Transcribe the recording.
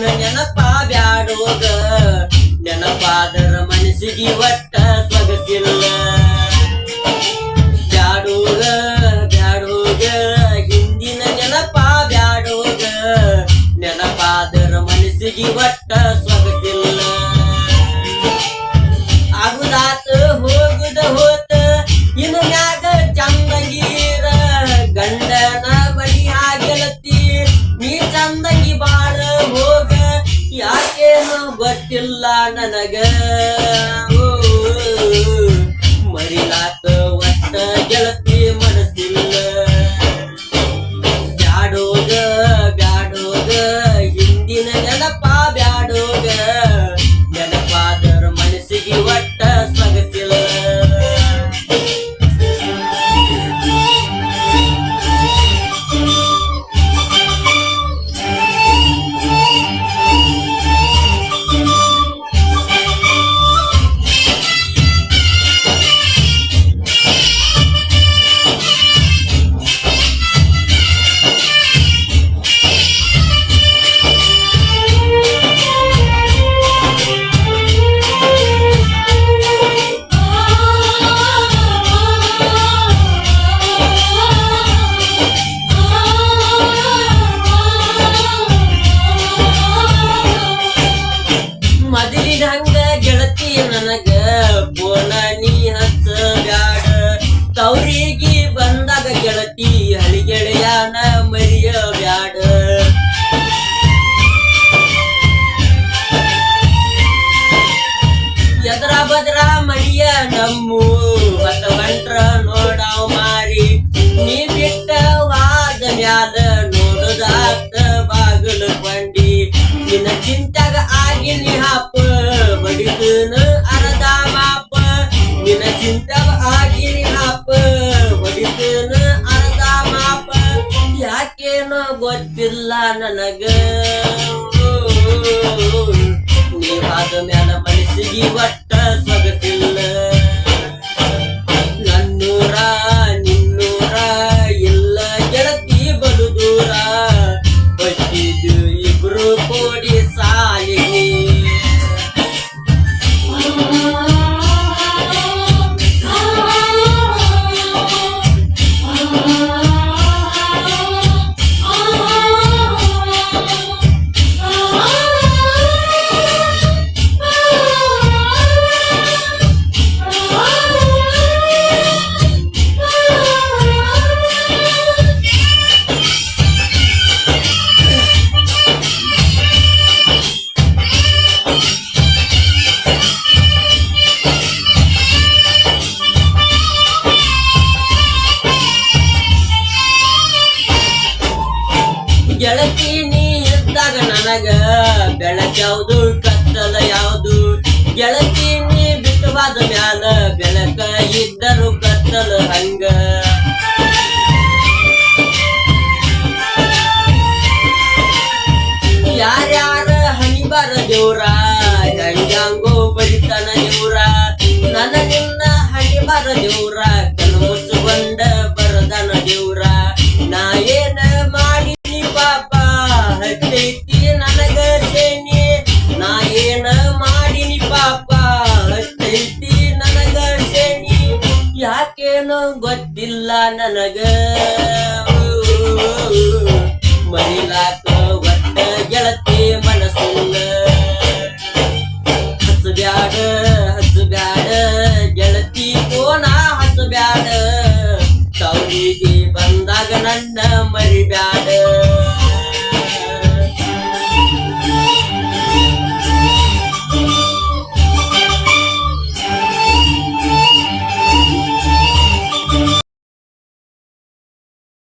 ಬ್ಯಾಡೋಗ ನೆನಪಾದರ ಮನಸ್ಸಿಗೆ ಒಟ್ಟ ಸೊಗಸಿಲ್ಲ. ಬ್ಯಾಡೋಗ ಬ್ಯಾಡೋಗ ಹಿಂದಿನ ನೆನಪ ಬ್ಯಾಡೋಗ ನೆನಪಾದರ ಮನಸ್ಸಿಗೆ ಒಟ್ಟ ಗೊತ್ತಿಲ್ಲ ಹಳಿಗೆಳೆಯನ ಮರಿಯ ಬ್ಯಾಡ. ಎದ್ರ ಬದ್ರ ಮರಿಯ ನಮ್ಮು ಮತ್ತ ಬಂಟ್ರ ನೋಡಾವ್ ಮಾರಿ. ನೀ ಬಿಟ್ಟ ವಾದ ಮ್ಯಾಲ ನೋಡುದಾತ ಬಾಗಲು ಬಂಡಿ ನಿನ್ನ ಚಿಂತಾಗ ನನಗ. ನೀವಾದ ಮ್ಯಾಲ ಮನಸ್ಸಿಗೆ ಒಟ್ಟ ಗೆಳತಿ ನೀ ಇದ್ದಾಗ ನನಗ ಬೆಳಕ ಯಾವುದು ಕತ್ತಲ ಯಾವುದು? ಗೆಳತಿ ನೀ ಬಿಟ್ಟವಾದ ಮ್ಯಾಲ ಬೆಳಕ ಇದ್ದರು ಯಾಕೇನೋ ಗೊತ್ತಿಲ್ಲ ನನಗ. ಮರಿಲಾಕ ಒಟ್ಟ ಗೆಳತಿ ಮನಸ್ಸಿಲ್ಲ ಹಚ್ಚಬ್ಯಾಡ ಹಚ್ಚಬ್ಯಾಡ, ಗೆಳತಿ ಕೋನ ಹಚ್ಚಬ್ಯಾಡ. ತವರಿಗೆ ಬಂದಾಗ ನನ್ನ ಮರಿಬ್ಯಾಡ.